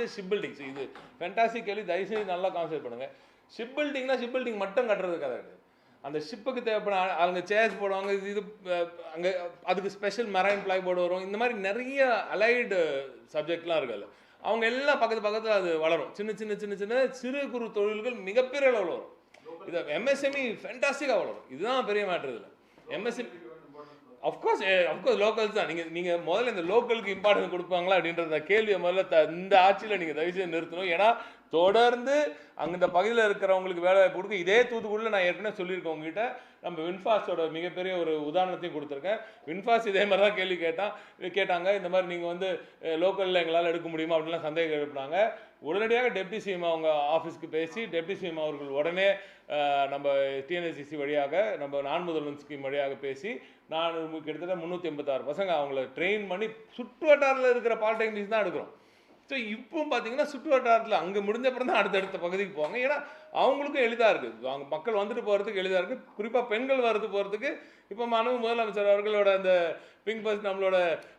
Just ship buildings இது fantasy கேள்வி. தயவுசெய்து நல்லா கான்செப்ட் பண்ணுங்கள் ஷிப் பில்டிங்னா ஷிப் பில்டிங் மட்டும் கட்டுறது கதை கிடையாது அந்த ஷிப்புக்கு தேவைப்படும் அவங்க சேர்ஸ் போடுவாங்க இது இது அங்கே அதுக்கு ஸ்பெஷல் மெரைன் பிளாய் போர்டு வரும். இந்த மாதிரி நிறைய அலைடு சப்ஜெக்ட்லாம் இருக்குது அவங்க எல்லாம் பக்கத்து பக்கத்தில் அது வளரும். சின்ன சின்ன சின்ன சின்ன சிறு குறு தொழில்கள் மிகப்பெரிய அளவில் வரும். இது எம்எஸ்எம்இ ஃபென்டாஸ்டிக்காக வளரும். இதுதான் பெரிய மேட்ரு இதில். எம்எஸ்எம் அஃப்கோர்ஸ் அஃப்கோர்ஸ் லோக்கல்ஸ் தான். நீங்கள் நீங்கள் முதல்ல இந்த லோக்கலுக்கு இம்பார்ட்டன்ஸ் கொடுப்பாங்களா அப்படின்றத கேள்வியை முதல்ல த இந்த ஆட்சியில் நீங்கள் தயவு செய்து நிறுத்தணும். ஏன்னா தொடர்ந்து அங்கே இந்த பகுதியில் இருக்கிறவங்களுக்கு வேலை வாய்ப்பு கொடுக்க இதே தூத்துக்குடியில் நான் ஏற்கனவே சொல்லியிருக்கேன் உங்ககிட்ட. நம்ம வின்ஃபாஸோட மிகப்பெரிய ஒரு உதாரணத்தையும் கொடுத்துருக்கேன். வின்ஃபாஸ் இதே மாதிரி தான் கேள்வி கேட்டான் கேட்டாங்க இந்த மாதிரி நீங்கள் வந்து eh, லோக்கலில் எங்களால் எடுக்க முடியுமா அப்படின்லாம் சந்தேகம் எழுப்பினாங்க. உடனடியாக டெப்டி சிஎம் அவங்க ஆஃபீஸ்க்கு பேசி டெப்டி சிஎம் அவர்கள் உடனே நம்ம டிஎன்எஸ்சிசி வழியாக நம்ம நான் முதல்வன் ஸ்கீம் வழியாக பேசி நான் கிட்டத்தட்ட முந்நூற்றி எண்பத்தாறு பசங்க அவங்கள ட்ரெயின் பண்ணி சுற்று வட்டாரில் இருக்கிற பாலிடெக்னிக்ஸ் தான் எடுக்கிறோம். ஸோ இப்போ பார்த்தீங்கன்னா சுற்று வட்டாரத்தில் அங்கே முடிஞ்ச அப்புறம் தான் அடுத்தடுத்த பகுதிக்கு போவாங்க. ஏன்னா அவங்களுக்கும் எளிதாக இருக்குது அவங்க மக்கள் வந்துட்டு போகிறதுக்கு எளிதாக இருக்குது குறிப்பாக பெண்கள் வரது போகிறதுக்கு இப்போ மனு முதலமைச்சர் அவர்களோட அந்த பிங்க் பஸ் நம்மளோட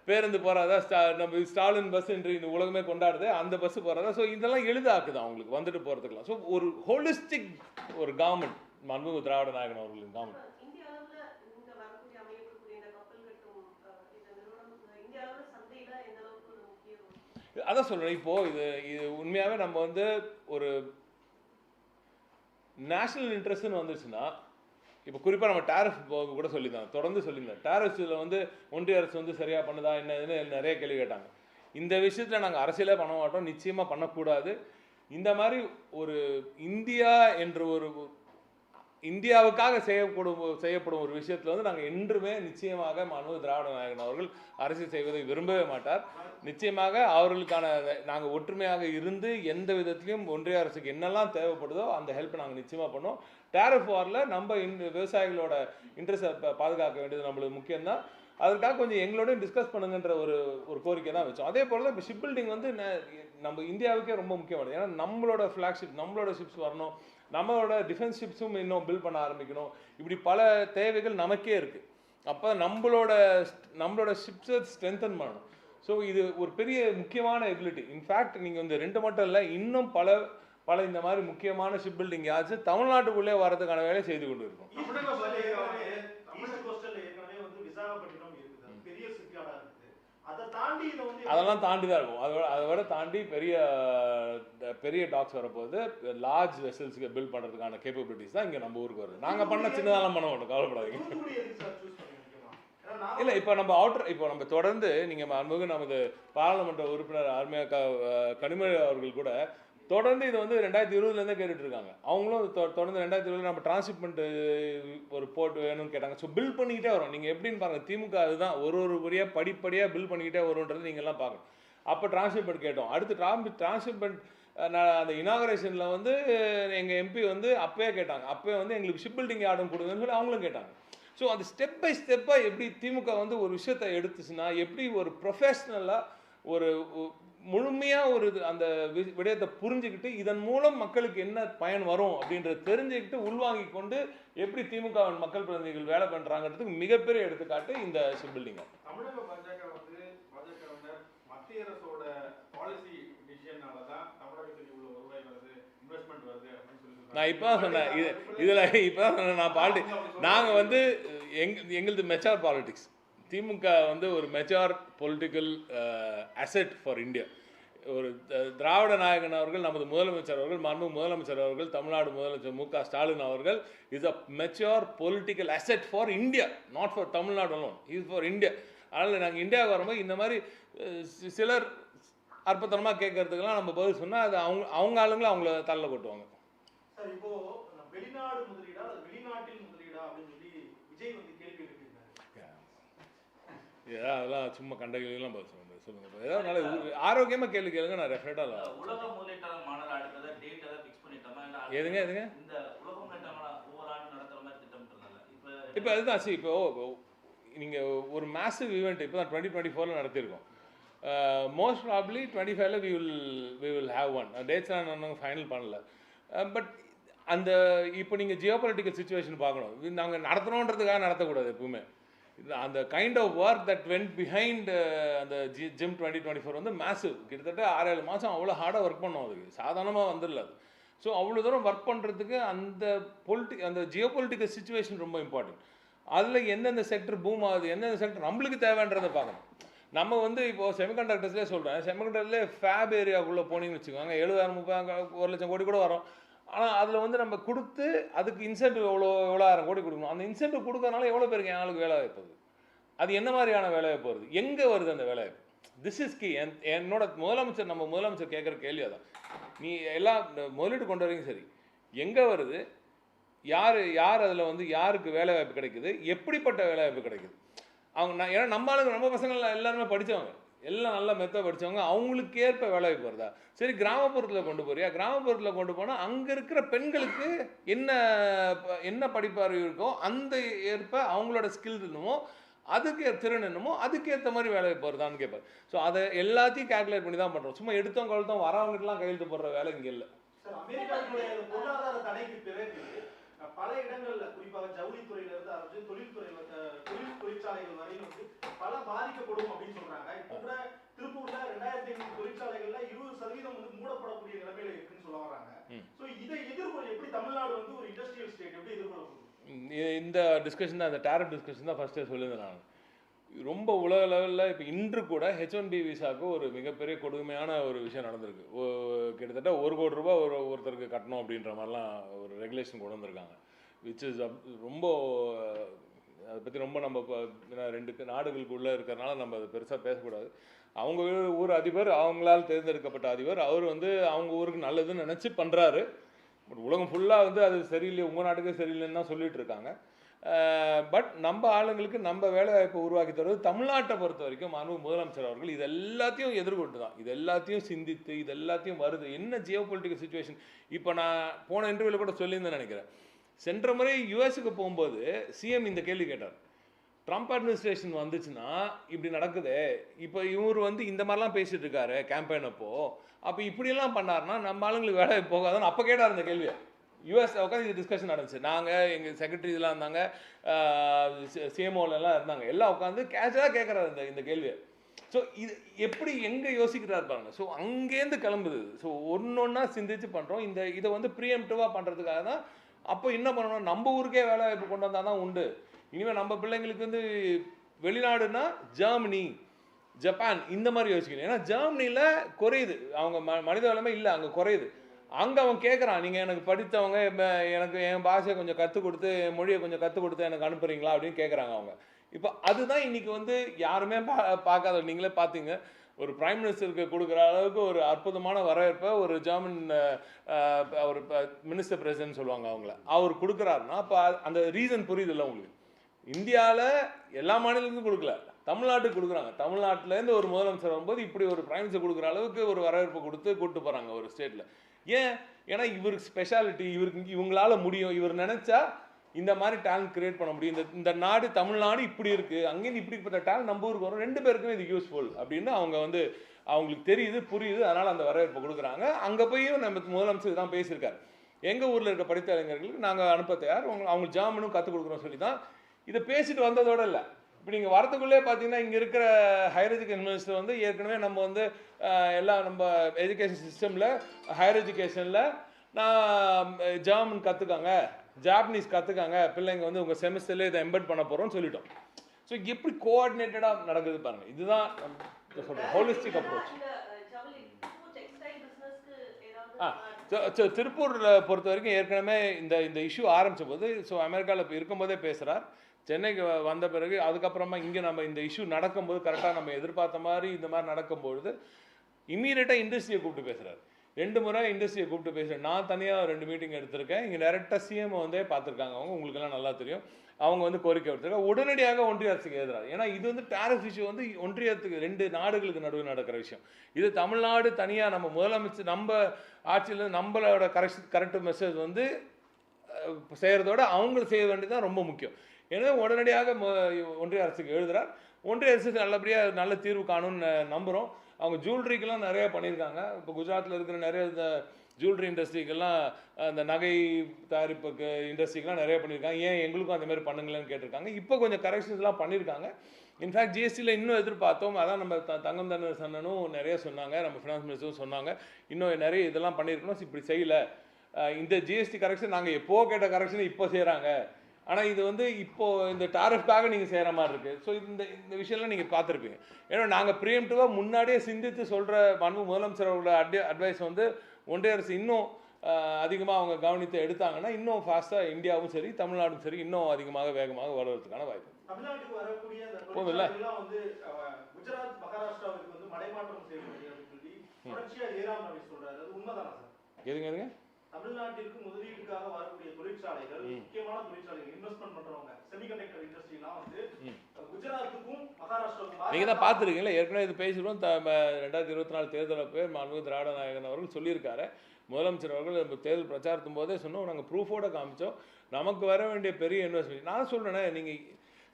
பேருந்து போகிறதா ஸ்டா நம்ம ஸ்டாலின் பஸ் என்று இந்த உலகமே கொண்டாடுது. அந்த பஸ் போகிறதா ஸோ இதெல்லாம் எளிதாக்குது அவங்களுக்கு வந்துட்டு போகிறதுக்குலாம் ஸோ ஒரு ஹோலிஸ்டிக் ஒரு கவர்மெண்ட் மன்முக திராவிட நாயகன் அவர்களின் கவர்மெண்ட் இந்திய அளவுல இங்க வரக்கூடிய அமையக்கூடிய இந்த கப்பல் கட்டும் அஹ், இந்த நிறுவனம் அஹ், இந்திய அளவுல சந்தையில எந்த அளவுக்கு ஒரு முக்கியம் அதான் சொல்கிறேன் இப்போது இது இது உண்மையாகவே நம்ம வந்து ஒரு நேஷ்னல் இன்ட்ரெஸ்ட்னு வந்துச்சுன்னா இப்போ குறிப்பாக நம்ம டேரஃப் கூட சொல்லியிருந்தோம் தொடர்ந்து சொல்லியிருந்தோம் டேரஃப்ஸில் வந்து ஒன்றிய அரசு வந்து சரியாக பண்ணுதா என்னதுன்னு நிறைய கேள்வி கேட்டாங்க. இந்த விஷயத்தில் நாங்கள் அரசியலே பண்ண மாட்டோம் நிச்சயமாக பண்ணக்கூடாது. இந்த மாதிரி ஒரு இந்தியா என்ற ஒரு இந்தியாவுக்காக செய்யப்படும் செய்யப்படும் ஒரு விஷயத்தில் வந்து நாங்கள் என்றுமே நிச்சயமாக மனு திராவிட நாயகன் அவர்கள் அரசு செய்வதை விரும்பவே மாட்டார். நிச்சயமாக அவர்களுக்கான நாங்கள் ஒற்றுமையாக இருந்து எந்த விதத்திலையும் ஒன்றிய அரசுக்கு என்னெல்லாம் தேவைப்படுதோ அந்த ஹெல்ப் நாங்கள் நிச்சயமாக பண்ணோம் டேரிஃப் வாரில் நம்ம இன் விவசாயிகளோட இன்ட்ரெஸ்ட்டை பாதுகாக்க வேண்டியது நம்மளுக்கு முக்கியம்தான். அதுக்காக கொஞ்சம் எங்களோடய டிஸ்கஸ் பண்ணுங்கன்ற ஒரு ஒரு கோரிக்கை தான் வச்சோம். அதே போல் தான் இப்போ ஷிப் பில்டிங் வந்து நம்ம இந்தியாவுக்கே ரொம்ப முக்கியமானது. ஏன்னா நம்மளோட ஃப்ளாக்ஷிப் நம்மளோட ஷிப்ஸ் வரணும். நம்மளோட டிஃபென்ஸ் ஷிப்ஸும் இன்னும் பில்ட் பண்ண ஆரம்பிக்கணும். இப்படி பல தேவைகள் நமக்கே இருக்குது அப்போ நம்மளோட நம்மளோட ஷிப்ஸை ஸ்ட்ரென்தன் பண்ணணும். ஸோ இது ஒரு பெரிய முக்கியமான எபிலிட்டி இன்ஃபேக்ட் நீங்கள் இந்த ரெண்டு மட்டும் இல்லை இன்னும் பல பல இந்த மாதிரி முக்கியமான ஷிப் பில்டிங் யாச்சும் தமிழ்நாட்டுக்குள்ளே வரதுக்கான வேலையை செய்து கொண்டு இருக்கோம் தமிழக ஏற்கனவே தமிழ் கோஸ்டல் ஏற்கனவே வந்து விசாகப்பட்டினம் இருக்குது அது பெரிய சிப்பியாடா இருக்குது அதை தாண்டி இதை வந்து அதெல்லாம் தாண்டி தான் இருக்கும். அதை விட- அதை விட தாண்டி பெரிய பெரிய டாக்ஸ் வரப்போகுது. லார்ஜ் வெசல்ஸ்க்கு பில்ட் பண்ணுறதுக்கான கேப்பபிலிட்டிஸ் தான் இங்கே நம்ம ஊருக்கு வருது. நாங்கள் பண்ண சின்னதெல்லாம் பண்ண மாட்டோம். கவலைப்படாதீங்க. இல்லை இப்போ நம்ம அவுட்டர் இப்போ நம்ம தொடர்ந்து நீங்கள் அன்புக்கு நமது பாராளுமன்ற உறுப்பினர் ஆர்மியா க கனிமொழி அவர்கள் கூட தொடர்ந்து இது வந்து ரெண்டாயிரத்தி இருபதுலேருந்தே கேட்டுட்டு இருக்காங்க அவங்களும் தொ- தொடர்ந்து ரெண்டாயிரத்தி இருபதுல நம்ம டிரான்ஸ்ஷிப்மெண்ட் ஒரு போர்ட் வேணும்னு கேட்டாங்க. ஸோ பில் பண்ணிக்கிட்டே வரும். நீங்கள் எப்படின்னு பாருங்கள் திமுக அதுதான். ஒரு ஒரு முறையாக படிப்படியாக பில் பண்ணிக்கிட்டே வரும்ன்றது நீங்கள்லாம் பார்க்கணும். அப்போ டிரான்ஸ்ஷிப்மெண்ட் கேட்டோம். அடுத்து டிரான்ஸ் டிரான்ஸ்ஷிப்மெண்ட் அந்த இனாகரேஷனில் வந்து எங்கள் எம்பி வந்து அப்போயே கேட்டாங்க. அப்போ வந்து எங்களுக்கு ஷிப் பில்டிங் ஆர்டர் கொடுங்கன்னு சொல்லி அவங்களும் கேட்டாங்க. ஸோ அந்த ஸ்டெப் பை ஸ்டெப்பாக எப்படி திமுக வந்து ஒரு விஷயத்தை எடுத்துச்சுன்னா எப்படி ஒரு ப்ரொஃபஷ்னலாக ஒரு முழுமையாக ஒரு அந்த வி- விடயத்தை புரிஞ்சுக்கிட்டு இதன் மூலம் மக்களுக்கு என்ன பயன் வரும் அப்படின்றத தெரிஞ்சுக்கிட்டு உள்வாங்கி கொண்டு எப்படி திமுக மக்கள் பிரதிநிதிகள் வேலை பண்ணுறாங்கிறதுக்கு மிகப்பெரிய எடுத்துக்காட்டு இந்த ஷிப் பில்டிங் தமிழக பாஜக வந்து பாஜகவினர் மத்திய அரசோட பாலிசி டிசிஷனால தான் தமிழகத்துக்கு இவ்வளவு வருவாய் வருது இன்வெஸ்ட்மெண்ட் வருது அப்படின்னு சொல்லி சொல்றாங்க. நான் இப்போ சொன்னேன் இது இதில் இப்போ நான் பாலிட்டி நாங்கள் வந்து எங் எங்களது மெச்சார் பாலிடிக்ஸ் திமுக வந்து ஒரு mature political asset for India ஒரு த- திராவிட நாயகன் அவர்கள் நமது முதலமைச்சர் அவர்கள் மர்ம முதலமைச்சர் அவர்கள் தமிழ்நாடு முதலமைச்சர் மு க ஸ்டாலின் அவர்கள் is a mature political asset for India not for Tamil Nadu alone is for India அதனால் நாங்கள் இந்தியாவுக்கு வரும்போது இந்த மாதிரி சிலர் அற்புதமாக கேட்கறதுக்கெல்லாம் நம்ம பதில் சொன்னால் அது அவங்க அவங்க ஆளுங்களை அவங்கள தள்ள கொட்டுவாங்க. சார் இப்போ வெளிநாடு முதலீடு அல்லது வெளிநாட்டில் முதலீடா அப்படின்னு சொல்லி விஜய் வந்து கேள்வி எழுப்பியிருந்தாரு ஏதாவது அதெல்லாம் சும்மா கண்ட கேள்விலாம் பதில் சொல்லுங்க சொல்லுங்க ஏதாவது நல்ல உ- ஆரோக்கியமா கேள்வி கேளுங்க நான் ரெஃபரேட்டாக உலக முதலீட்டாளர் மாநாடு அடுத்ததா டேட் ஏதாவது ஃபிக்ஸ் பண்ணிட்டோமா எதுங்க எதுங்க? இந்த உலக முதலீட்டாளர் ஒவ்வொரு ஆண்டு மாதிரி திட்டமிட்டிருந்தாங்க. இப்ப இப்போ அதுதான் சி இப்போ நீங்கள் ஒரு மேசிவ் ஈவெண்ட் இப்போ தான் டுவெண்ட்டி டுவெண்ட்டி ஃபோரில் நடத்தியிருக்கோம் மோஸ்ட் ப்ராப்ளி டுவெண்ட்டி ஃபைவ்ல we will we will have one dates நாங்கள் ஃபைனல் பண்ணல. பட் அந்த இப்போ நீங்கள் ஜியோ பொலிட்டிக்கல் சுச்சுவேஷன் பார்க்கணும் நாங்கள் நடத்தணுன்றதுக்காக நடத்தக்கூடாது எப்பவுமே. அந்த kind of work that went behind அந்த G GIM twenty twenty four வந்து மேசிவ் கிட்டத்தட்ட ஆறு ஏழு மாதம் அவ்வளோ ஹார்டாக ஒர்க் பண்ணோம் அதுக்கு. சாதாரணமாக வந்துடல அது. ஸோ அவ்வளோ தூரம் ஒர்க் பண்ணுறதுக்கு அந்த பொலிட்டி அந்த ஜியோ பொலிட்டிக்கல் சுச்சுவேஷன் ரொம்ப இம்பார்ட்டன்ட் அதில் எந்தெந்த செக்டர் பூம் ஆகுது எந்தெந்த செக்டர் நம்மளுக்கு தேவைன்றதை பார்க்கணும். நம்ம வந்து இப்போ செமிகண்டக்டர்ஸ்லேயே சொல்கிறேன் செமிகண்டக்டர்லேயே ஃபேப் ஏரியாவுக்குள்ளே போனீங்கன்னு வச்சுக்கோங்க. எழுபதாயிரம் முப்பதாயிரம் ஒரு லட்சம் கோடி கூட வரும். ஆனால் அதில் வந்து நம்ம கொடுத்து அதுக்கு இன்சென்டிவ் எவ்வளோ எவ்வளோ ஆயிரம் கோடி கொடுக்கணும்? அந்த இன்சென்டிவ் கொடுக்கறனால எவ்வளோ பேருக்கு எங்களுக்கு வேலை வாய்ப்பு வருது அது என்ன மாதிரியான வேலை வாய்ப்பு வருது? எங்கே வருது அந்த வேலை வாய்ப்பு? திஸ் இஸ் கி என் என்னோட முதலமைச்சர் நம்ம முதலமைச்சர் கேட்குற கேள்வி அதான். நீ எல்லாம் முதலீடு கொண்டு வரீங்க சரி. எங்கே வருது? யார் யார் அதில் வந்து யாருக்கு வேலை வாய்ப்பு கிடைக்குது? எப்படிப்பட்ட வேலை வாய்ப்பு கிடைக்குது? அவங்க நான் ஏன்னா நம்ம ஆளுங்க நம்ம பசங்க எல்லாருமே படித்தவங்க எல்லாம் நல்லா மெத்த படித்தவங்க அவங்களுக்கு ஏற்ப வேலை போகிறதா சரி கிராமப்புறத்தில் கொண்டு போறியா? கிராமப்புறத்தில் கொண்டு போனால் அங்கே இருக்கிற பெண்களுக்கு என்ன ப- என்ன படிப்பறிவு இருக்கோ அந்த ஏற்ப அவங்களோட ஸ்கில் என்னமோ அதுக்கு திறன் என்னமோ அதுக்கேற்ற மாதிரி வேலை போகிறதான்னு வருதான்னு கேட்பார் ஸோ அதை எல்லாத்தையும் கேல்குலேட் பண்ணி தான் பண்ணுறோம் சும்மா எடுத்தோம் கழுத்தோம் வரவங்ககிட்டலாம் கையெழுத்து போடுற வேலை இங்கே இல்லை. பொருளாதார தடைக்கு பிறகு பல இடங்களில் குறிப்பாக ஜவுளித்துறையிலிருந்து ஆரம்பிச்சு தொழில் தொழிற்சாலைகள் வரையும் வந்து பல பாதிக்கப்படும் அப்படின்னு சொல்றாங்க இப்போ கூட திருப்பூர்ல ரெண்டாயிரத்தி ஐநூறு தொழிற்சாலைகள்ல இருபது சதவீதம் வந்து மூடப்படக்கூடிய நிலைமையில இருக்குன்னு சொல்ல வராங்க. சோ இதை எதிர்கொள்ள எப்படி தமிழ்நாடு வந்து ஒரு இண்டஸ்ட்ரியல் ஸ்டேட் எப்படி எதிர்கொள்ள இந்த- டிஸ்கஷன் தான் இந்த டேரட் டிஸ்கஷன் தான் ஃபஸ்ட்டே சொல்லியிருந்தேன் நான். ரொம்ப உலக லெவலில் இப்போ இன்று கூட ஹெச் ஒன் பி விசாவுக்கு ஒரு மிகப்பெரிய கொடுமையான ஒரு விஷயம் நடந்திருக்கு. கிட்டத்தட்ட ஒரு கோடி ரூபாய் ஒரு ஒருத்தருக்கு கட்டணும் அப்படின்ற மாதிரிலாம் ஒரு ரெகுலேஷன் கொண்டு வந்திருக்காங்க. விச் இஸ் ரொம்ப அதை பற்றி ரொம்ப நம்ம இப்போ ரெண்டு நாடுகளுக்குள்ளே இருக்கிறனால நம்ம அதை பெருசாக பேசக்கூடாது. அவங்க ஊர் அதிபர் அவங்களால் தேர்ந்தெடுக்கப்பட்ட அதிபர் அவர் வந்து அவங்க ஊருக்கு நல்லதுன்னு நினச்சி பண்ணுறாரு பட் உலகம் ஃபுல்லாக வந்து அது சரியில்லை உங்கள் நாட்டுக்கே சரியில்லைன்னு தான் சொல்லிட்டு இருக்காங்க. பட் நம்ம ஆளுங்களுக்கு நம்ம வேலை வாய்ப்பை உருவாக்கி தருவது தமிழ்நாட்டை பொறுத்த வரைக்கும் மாண்பு முதலமைச்சர் அவர்கள் இது எல்லாத்தையும் எதிர்கொண்டு தான். இது எல்லாத்தையும் சிந்தித்து இது எல்லாத்தையும் வருது. என்ன ஜியோ பொலிட்டிக்கல் சுச்சுவேஷன் இப்போ நான் போன இன்டர்வியூவில் கூட சொல்லியிருந்தேன் நினைக்கிறேன். சென்ற முறை யுஎஸ்க்கு போகும்போது சிஎம் இந்த கேள்வி கேட்டார். ட்ரம்ப் அட்மினிஸ்ட்ரேஷன் வந்துச்சுன்னா இப்படி நடக்குதே. இப்போ இவர் வந்து இந்த மாதிரிலாம் பேசிகிட்டு இருக்காரு கேம்பெயின் அப்போ. அப்போ இப்படியெல்லாம் பண்ணாருன்னா நம்ம ஆளுங்களுக்கு வேலை போகாதுன்னு அப்போ கேட்டார் இந்த கேள்வியை. யூஎஸ் உட்காந்து இது டிஸ்கஷன் நடந்துச்சு. நாங்கள் எங்கள் செக்ரட்டரி இதெல்லாம் இருந்தாங்க சிஎம்ஓலெல்லாம் இருந்தாங்க. எல்லாம் உட்காந்து கேஷுவலாக கேட்குறாரு இந்த இந்த கேள்வியை. ஸோ இது எப்படி எங்கே யோசிக்கிறார் பாருங்கள் ஸோ அங்கேருந்து கிளம்புது. ஸோ ஒன்று ஒன்றா சிந்திச்சு பண்ணுறோம் இந்த இதை வந்து ப்ரீஎம்டிவாக பண்ணுறதுக்காக தான் அப்போ என்ன பண்ணணும்? நம்ம ஊருக்கே வேலை வாய்ப்பு கொண்டு வந்தால் தான் உண்டு. இனிமேல் நம்ம பிள்ளைங்களுக்கு வந்து வெளிநாடுனா ஜெர்மனி ஜப்பான் இந்த மாதிரி யோசிக்கணும். ஏன்னா ஜெர்மனியில் குறையுது. அவங்க ம மனித வளமே இல்லை அங்கே குறையுது. அங்கே அவன் கேட்குறான் நீங்கள் எனக்கு படித்தவங்க எனக்கு என் பாஷையை கொஞ்சம் கற்றுக் கொடுத்து என் மொழியை கொஞ்சம் கற்றுக் கொடுத்து எனக்கு அனுப்புறீங்களா? அப்படின்னு கேட்குறாங்க அவங்க. இப்போ அதுதான் இன்றைக்கி வந்து யாருமே பா பார்க்காத நீங்களே பார்த்தீங்க ஒரு பிரைம் மினிஸ்டருக்கு கொடுக்குற அளவுக்கு ஒரு அற்புதமான வரவேற்பை ஒரு ஜெர்மன் அஹ், ஒரு மினிஸ்டர் பிரசிடென்ட் சொல்லுவாங்க அவங்கள. அவர் கொடுக்குறாருன்னா அப்போ அந்த ரீசன் புரியுதுல்ல உங்களுக்கு? இந்தியாவில் எல்லா மாநிலத்துக்கும் கொடுக்கல. தமிழ்நாட்டுக்கு கொடுக்குறாங்க. தமிழ்நாட்டிலேருந்து ஒரு முதலமைச்சர் வரும்போது இப்படி ஒரு பிரைம் மினிஸ்டர் கொடுக்குற அளவுக்கு ஒரு வரவேற்பு கொடுத்து கூப்பிட்டு போகிறாங்க ஒரு ஸ்டேட்டில் ஏன்? ஏன்னா இவருக்கு ஸ்பெஷாலிட்டி இவருக்கு இவங்களால முடியும். இவர் நினச்சா இந்த மாதிரி டேலண்ட் கிரியேட் பண்ண முடியும். இந்த இந்த நாடு தமிழ்நாடு இப்படி இருக்குது அங்கேருந்து இப்படிப்பட்ட டேலண்ட் நம்ம ஊருக்கு வரும் ரெண்டு பேருக்குமே இது யூஸ்ஃபுல் அப்படின்னு அவங்க வந்து அவங்களுக்கு தெரியுது புரியுது அதனால் அந்த வரவேற்பு கொடுக்குறாங்க. அங்கே போயும் நம்ம முதலமைச்சர் தான் பேசியிருக்காரு. எங்கள் ஊரில் இருக்க படித்த இளைஞர்களுக்கு நாங்கள் அனுப்ப தயார். அவங்க அவங்க ஜாமனும் கற்றுக் கொடுக்குறோம் சொல்லி தான் இதை பேசிட்டு வந்ததோட இல்லை. இப்போ நீங்கள் வரத்துக்குள்ளே பார்த்தீங்கன்னா இங்கே இருக்கிற ஹையர் எஜுகேஷன் மினிஸ்டர் வந்து ஏற்கனவே நம்ம வந்து எல்லாம் நம்ம எஜுகேஷன் சிஸ்டமில் ஹையர் எஜுகேஷனில் நான் ஜெர்மன் கற்றுக்காங்க ஜாப்பனீஸ் கற்றுக்காங்க பிள்ளைங்க வந்து உங்கள் செமஸ்டர்லேயே இதை எம்பெட் பண்ண போகிறோம்னு சொல்லிட்டோம். ஸோ எப்படி கோஆர்டினேட்டடாக நடக்குது பாருங்க. இதுதான் சொல்கிறேன் ஹோலிஸ்டிக் அப்ரோச் ஆ ஸோ திருப்பூரில் பொறுத்த வரைக்கும் ஏற்கனவே இந்த இந்த இஷ்யூ ஆரம்பித்த போது ஸோ அமெரிக்காவில் இப்போ இருக்கும்போதே பேசுகிறார் சென்னைக்கு வந்த பிறகு அதுக்கப்புறமா இங்கே நம்ம இந்த இஷ்யூ நடக்கும்போது கரெக்டாக நம்ம எதிர்பார்த்த மாதிரி இந்த மாதிரி நடக்கும்பொழுது இம்மீடியட்டாக இண்டஸ்ட்ரியை கூப்பிட்டு பேசுகிறார் ரெண்டு முறை இண்டஸ்ட்ரியை கூப்பிட்டு பேசுகிறேன் நான் தனியாக ரெண்டு மீட்டிங் எடுத்திருக்கேன். இங்கே டேரெக்டாக சிஎம் வந்தே பார்த்துருக்காங்க. அவங்க உங்களுக்கெல்லாம் நல்லா தெரியும். அவங்க வந்து கோரிக்கை எடுத்திருக்காங்க உடனடியாக ஒன்றிய அரசுக்கு எழுதுறாரு ஏன்னா இது வந்து டேரிஃப் இஷ்யூ வந்து ஒன்றியத்துக்கு ரெண்டு நாடுகளுக்கு நடுவில் நடக்கிற விஷயம். இது தமிழ்நாடு தனியாக நம்ம முதலமைச்சர் நம்ம ஆட்சியில் நம்மளோட கரெக்ட் கரெக்ட் மெசேஜ் வந்து செய்கிறதோட செய்யறதோட அவங்க செய்ய வேண்டியது தான் ரொம்ப முக்கியம். எனவே உடனடியாக ஒன்றிய அரசுக்கு எழுதுறார். ஒன்றிய அரசுக்கு நல்லபடியாக நல்ல தீர்வு காணும்னு நம்புகிறோம் அவங்க ஜுவல்லரிக்கெல்லாம் நிறைய பண்ணியிருக்காங்க. இப்போ குஜராத்தில் இருக்கிற நிறைய இந்த ஜுவல்லரி இண்டஸ்ட்ரிக்கெல்லாம் அந்த நகை தயாரிப்புக்கு இண்டஸ்ட்ரிக்கெல்லாம் நிறைய பண்ணியிருக்காங்க. ஏன் எங்களுக்கும் அந்த மாதிரி பண்ணுங்களேன்னு கேட்டிருக்காங்க. இப்போ கொஞ்சம் கரெக்ஷன்ஸ்லாம் பண்ணியிருக்காங்க. இன்ஃபேக்ட் ஜிஎஸ்டியில் இன்னும் எதிர்பார்த்தோம். அதான் நம்ம த தங்கம் தண்டர் சன்னனும் நிறைய சொன்னாங்க. நம்ம ஃபினான்ஸ் மினிஸ்டரும் சொன்னாங்க. இன்னும் நிறைய இதெல்லாம் பண்ணியிருக்கணும். இப்படி செய்யலை. இந்த ஜிஎஸ்டி கரெக்ஷன் நாங்கள் எப்போ கேட்ட கரெக்ஷன் இப்போ செய்கிறாங்க ஆனால் இது வந்து இப்போ இந்த டாரிஃப்காக நீங்கள் செய்கிற மாதிரி இருக்குது ஸோ இந்த இந்த விஷயம்லாம் நீங்கள் பார்த்துருப்பீங்க. ஏன்னா நாங்கள் ப்ரீஎம்டிவாக முன்னாடியே சிந்தித்து சொல்கிற மனு முதலமைச்சர் அவரோட அட்வை அட்வைஸ் வந்து ஒன்றிய அரசு இன்னும் அதிகமாக அவங்க கவனித்து எடுத்தாங்கன்னா இன்னும் ஃபாஸ்ட்டாக இந்தியாவும் சரி தமிழ்நாடும் சரி இன்னும் அதிகமாக வேகமாக வளர்கிறதுக்கான வாய்ப்பு. போதும்ல? எதுங்க எதுங்க? தமிழ்நாட்டிற்கு முதலீட்டுக்காக வரக்கூடிய தொழிற்சாலைகள் முக்கியமான தொழிற்சாலைகள் இன்வெஸ்ட்மெண்ட் பண்றவங்க செமிகண்டக்டர் இண்டஸ்ட்ரிலாம் வந்து குஜராத்துக்கும் மகாராஷ்டிராவுக்கும் நீங்கள் தான் பார்த்துருக்கீங்களா? ஏற்கனவே இது பேசிடுவோம் த ம- ரெண்டாயிரத்தி இருபத்தி நாலு தேர்தல் அப்போ மாண்புமிகு திராவிட நாயகன் அவர்கள் சொல்லியிருக்காரு. முதலமைச்சர் அவர்கள் நம்ம தேர்தல் பிரச்சாரத்தும் போதே சொன்னோம். நாங்கள் ப்ரூஃபோட காமிச்சோம். நமக்கு வர வேண்டிய பெரிய இன்வெஸ்ட்மெண்ட் நான் சொல்கிறேனே நீங்கள்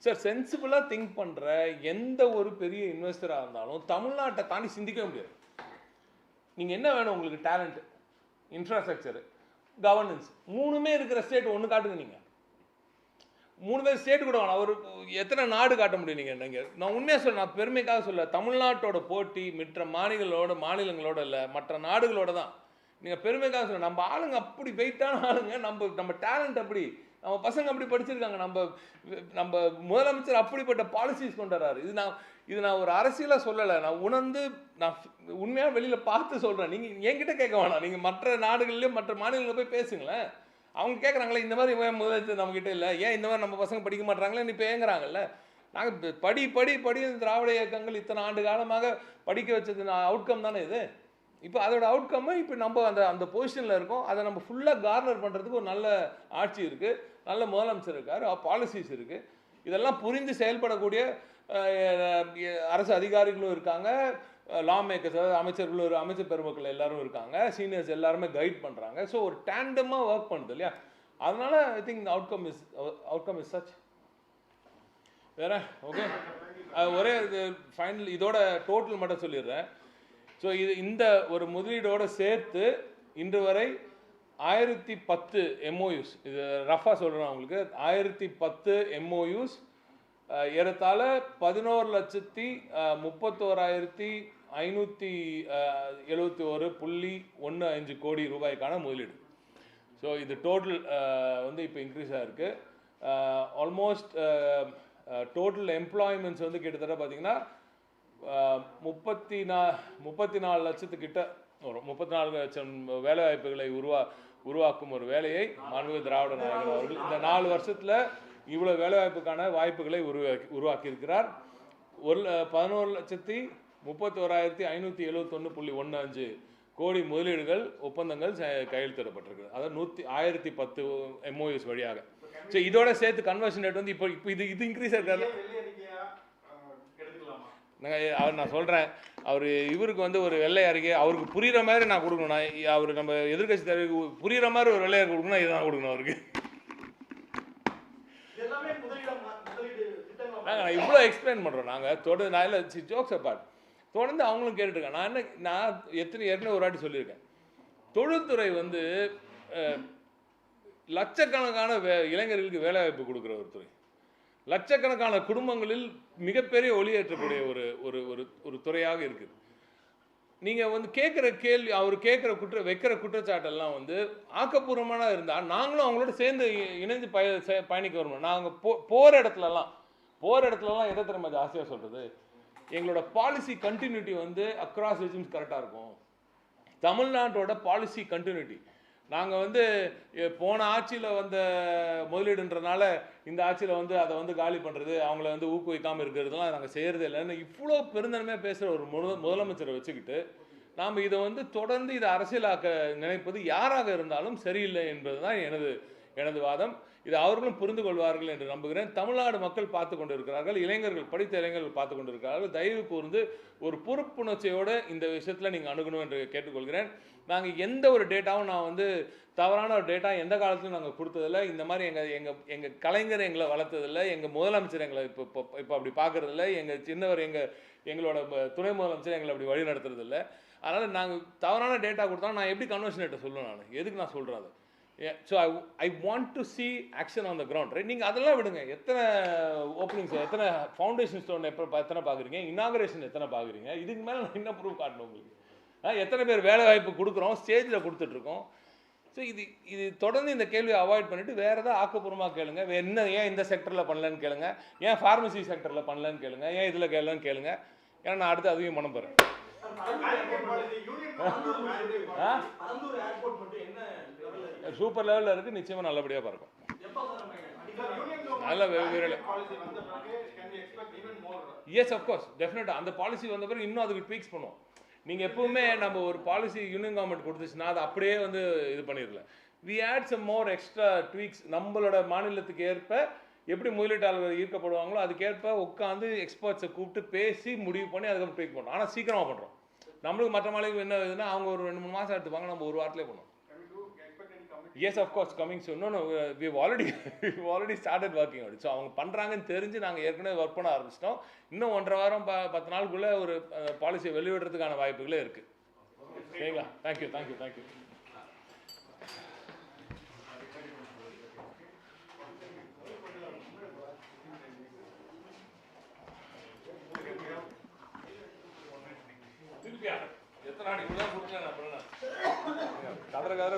சார் சென்சிபிளாக திங்க் பண்ணுற எந்த ஒரு பெரிய இன்வெஸ்டராக இருந்தாலும் தமிழ்நாட்டை தாண்டி சிந்திக்கவே முடியாது. நீங்கள் என்ன வேணும் உங்களுக்கு? டேலண்ட் இன்ஃப்ராஸ்ட்ரக்சரு கவர்னன்ஸ் மூணுமே இருக்கிற ஸ்டேட் ஒன்று காட்டுங்க நீங்கள் மூணு பேர் ஸ்டேட் கூட வேணாம். அவர் எத்தனை நாடு காட்ட முடியும் நீங்கள் நீங்கள் நான் உண்மையாக சொல்ல நான் பெருமைக்காக சொல்ல தமிழ்நாட்டோட போட்டி மற்ற மாநிலங்களோட மாநிலங்களோட இல்லை மற்ற நாடுகளோட தான். நீங்கள் பெருமைக்காக சொல்ல நம்ம ஆளுங்க அப்படி வெயிட்டான ஆளுங்க நம்ம நம்ம டேலண்ட் அப்படி நம்ம பசங்க அப்படி படிச்சிருக்காங்க. நம்ம நம்ம முதலமைச்சர் அப்படிப்பட்ட பாலிசிஸ் கொண்டு வராரு. இது நான் இது நான் ஒரு அரசியலாக சொல்லலை. நான் உணர்ந்து நான் உண்மையாக வெளியில் பார்த்து சொல்கிறேன் நீங்கள் என்கிட்ட கேட்க வேணாம். நீங்கள் மற்ற நாடுகள்லேயும் மற்ற மாநிலங்களில் போய் பேசுங்களேன். அவங்க கேட்குறாங்களே இந்த மாதிரி ஏன் முதலமைச்சர் நம்மக்கிட்ட இல்லை. ஏன் இந்த மாதிரி நம்ம பசங்க படிக்க மாட்றாங்களே இப்போ ஏங்குறாங்கல்ல. நாங்கள் படி படி படி திராவிட இயக்கங்கள் இத்தனை ஆண்டு காலமாக படிக்க வச்சது அவுட்கம் தானே இது? இப்போ அதோட அவுட்கம்மு இப்போ நம்ம அந்த அந்த பொசிஷனில் இருக்கோம். அதை நம்ம ஃபுல்லாக கார்னர் பண்ணுறதுக்கு ஒரு நல்ல ஆட்சி இருக்குது நல்ல முதலமைச்சர் இருக்கார். பாலிசிஸ் இருக்குது இதெல்லாம் புரிந்து செயல்படக்கூடிய அரசு அதிகாரிகளும் இருக்காங்க. லா மேக்கர்ஸ் அதாவது அமைச்சர்கள் ஒரு அமைச்சர் பெருமக்கள் எல்லாரும் இருக்காங்க. சீனியர்ஸ் எல்லாருமே கைட் பண்ணுறாங்க ஸோ ஒரு டேண்டமாக ஒர்க் பண்ணுது இல்லையா? அதனால I think outcome is outcome is such வேற? ஓகே ஒரே இது ஃபைனல் இதோட டோட்டல் மட்டும் சொல்லிடுறேன். ஸோ இது இந்த ஒரு முதலீடோடு சேர்த்து இன்று வரை ஆயிரத்தி பத்து எம்ஓயூஸ் இது ரஃபாக சொல்கிறேன் உங்களுக்கு ஆயிரத்தி பத்து எம்ஓயூஸ் ஏறத்தாழ பதினோரு லட்சத்தி முப்பத்தோராயிரத்தி ஐநூற்றி எழுபத்தி ஒரு புள்ளி ஒன்று அஞ்சு கோடி ரூபாய்க்கான முதலீடு. ஸோ இது டோட்டல் வந்து இப்போ இன்க்ரீஸ் ஆகிருக்கு ஆல்மோஸ்ட் டோட்டல் எம்ப்ளாய்மெண்ட்ஸ் வந்து கிட்டத்தட்ட பார்த்தீங்கன்னா முப்பத்தி நா முப்பத்தி நாலு லட்சத்துக்கிட்ட வரும். முப்பத்தி நாலு லட்சம் வேலைவாய்ப்புகளை உருவா உருவாக்கும் ஒரு வேலையை மாண்புமிகு திராவிட நாயகர் அவர்கள் இந்த நாலு வருஷத்தில் இவ்வளோ வேலைவாய்ப்புக்கான வாய்ப்புகளை உருவாக்கி உருவாக்கியிருக்கிறார். ஒரு பதினோரு லட்சத்தி முப்பத்தி ஓராயிரத்தி ஐநூற்றி எழுபத்தொன்று புள்ளி ஒன்று அஞ்சு கோடி முதலீடுகள் ஒப்பந்தங்கள் கையெழுத்திடப்பட்டிருக்கு அதாவது நூற்றி ஆயிரத்தி பத்து எம்ஓஎஸ் வழியாக. ஸோ இதோட சேர்த்து கன்வர்ஷன் ரேட் வந்து இப்போ இப்போ இது இது இன்க்ரீஸ் ஆகிறது ஏன் வெள்ளை அறிக்கையா அஹ், எடுத்துக்கலாமா நாங்கள் அவர் நான் சொல்கிறேன் அவர் இவருக்கு வந்து ஒரு வெள்ளை அறிக்கை அவருக்கு புரியுற மாதிரி நான் கொடுக்கணும். அவர் நம்ம எதிர்க்கட்சி தலைவருக்கு புரியுற மாதிரி ஒரு வெள்ளை அறிக்கை கொடுக்கணும். இதுதான் கொடுக்கணும் அவருக்கு. நாங்கள் இவ்வளோ எக்ஸ்பிளைன் பண்ணுறோம் நாங்கள் தொடர்ந்து நான் இல்லை ஜோக்ஸ் அப்பார்ட் தொடர்ந்து அவங்களும் கேட்டுருக்கேன் நான் என்ன நான் எத்தனை ஏற்கனவே ஒரு வாட்டி சொல்லியிருக்கேன். தொழில்துறை வந்து லட்சக்கணக்கான வே இளைஞர்களுக்கு வேலைவாய்ப்பு கொடுக்குற ஒரு துறை. லட்சக்கணக்கான குடும்பங்களில் மிகப்பெரிய ஒளியேற்றக்கூடிய ஒரு ஒரு ஒரு ஒரு துறையாக இருக்குது. நீங்கள் வந்து கேட்குற கேள்வி அவர் கேட்குற குற்ற வைக்கிற குற்றச்சாட்டெல்லாம் வந்து ஆக்கப்பூர்வமான இருந்தால் நாங்களும் அவங்களோட சேர்ந்து இணைந்து பய பயணிக்க வரணும் நாங்கள் போ போகிற இடத்துலலாம் போகிற இடத்துலலாம் எதை திரும்ப ஜாஸ்தியாக சொல்கிறது எங்களோட பாலிசி கண்டினியூட்டி வந்து அக்ராஸ் ரெஜிம்ஸ் கரெக்டாக இருக்கும். தமிழ்நாட்டோட பாலிசி கண்டினியூட்டி நாங்கள் வந்து போன ஆட்சியில் வந்த முதலீடுன்றனால இந்த ஆட்சியில் வந்து அதை வந்து காலி பண்ணுறது அவங்கள வந்து ஊக்குவிக்காமல் இருக்கிறதுலாம் நாங்கள் செய்கிறது இல்லைன்னு இவ்வளோ பெருந்தன்மையாக பேசுகிற ஒரு முத முதலமைச்சரை வச்சுக்கிட்டு நாம் இதை வந்து தொடர்ந்து இதை அரசியலாக்க நினைப்பது யாராக இருந்தாலும் சரியில்லை என்பது தான் எனது எனது வாதம். இது அவர்களும் புரிந்து கொள்வார்கள் என்று நம்புகிறேன். தமிழ்நாடு மக்கள் பார்த்து கொண்டிருக்கிறார்கள். இளைஞர்கள் படித்த இளைஞர்கள் பார்த்து கொண்டிருக்கிறார்கள். தயவு கூர்ந்து ஒரு பொறுப்புணர்ச்சியோடு இந்த விஷயத்தில் நீங்கள் அணுகணும் என்று கேட்டுக்கொள்கிறேன். நாங்கள் எந்த ஒரு டேட்டாவும் நான் வந்து தவறான ஒரு டேட்டா எந்த காலத்திலும் நாங்கள் கொடுத்ததில்ல. இந்த மாதிரி எங்கள் எங்கள் எங்கள் கலைஞர் எங்களை வளர்த்ததில்ல. எங்கள் முதலமைச்சர் எங்களை இப்போ இப்போ இப்போ அப்படி பார்க்கறதில்ல. எங்கள் சின்னவர் எங்கள் எங்களோட துணை முதலமைச்சர் எங்களை அப்படி வழி நடத்துறதில்லை அதனால் நாங்கள் தவறான டேட்டா கொடுத்தா நான் எப்படி கன்வர்ஷன் சொல்லுவேன் நான்? எதுக்கு நான் சொல்கிறேன் so I I want to see action on the ground right நீங்கள் அதெல்லாம் விடுங்க எத்தனை ஓப்பனிங்ஸ் எத்தனை ஃபவுண்டேஷன் ஸ்டோன் எப்போ எத்தனை பார்க்குறீங்க இனாகரேஷன் எத்தனை பார்க்குறீங்க இதுக்கு மேலே நான் என்ன ப்ரூவ் காட்டணும் உங்களுக்கு ஆ, எத்தனை பேர் வேலை வாய்ப்பு கொடுக்குறோம் ஸ்டேஜில் கொடுத்துட்ருக்கோம் ஸோ இது இது தொடர்ந்து இந்த கேள்வியை அவாய்ட் பண்ணிவிட்டு வேறு எதாவது ஆக்கப்பூர்வமாக கேளுங்க என்ன ஏன் இந்த செக்டரில் பண்ணலன்னு கேளுங்க ஏன் ஃபார்மசி செக்டரில் பண்ணலன்னு கேளுங்க ஏன் இதில் கேளுன்னு கேளுங்க ஏன்னா நான் அடுத்து அதையும் பண்ண போகிறேன் சூப்பர் லெவலில் இருக்குது நிச்சயமாக நல்லபடியாக பறக்கும். நல்ல வே- எஸ் அஃப்கோர்ஸ் டெஃபினட்டாக அந்த பாலிசி வந்த பிறகு இன்னும் அதுக்கு ட்வீக்ஸ் பண்ணுவோம். நீங்கள் எப்பவுமே நம்ம ஒரு பாலிசி யூனியன் கவர்மெண்ட் கொடுத்துச்சுன்னா அது அப்படியே வந்து இது பண்ணிடல. We add some more extra tweaks நம்மளோட மாநிலத்துக்கு ஏற்ப எப்படி முதலீட்டாளர்கள் ஈர்க்கப்படுவாங்களோ அதுக்கேற்ப உட்காந்து எக்ஸ்பர்ட்ஸை கூப்பிட்டு பேசி முடிவு பண்ணி அதுக்கப்புறம் ட்வீக் பண்ணுறோம் ஆனால் சீக்கிரமாக பண்ணுறோம் நம்மளுக்கு மற்ற மாநிலங்களுக்கு என்ன இதுன்னா அவங்க ஒரு ரெண்டு மூணு மாதம் எடுத்துப்பாங்க நம்ம ஒரு வாரத்திலே பண்ணுவோம் can we to expect any committee yes of course coming soon. No no uh, we've already we've already started working on it. So அவங்க பண்ணுறாங்கன்னு தெரிஞ்சு நாங்கள் ஏற்கனவே ஒர்க் பண்ண ஆரம்பிச்சிட்டோம். இன்னும் ஒன்றரை வாரம் ப பத்து நாளுக்குள்ளே ஒரு பாலிசியை வெளியிடுறதுக்கான வாய்ப்புகளே இருக்குது சரிங்களா? Thank you thank you thank you திருப்பியா? எத்தனை நாளைக்கு கதற கதற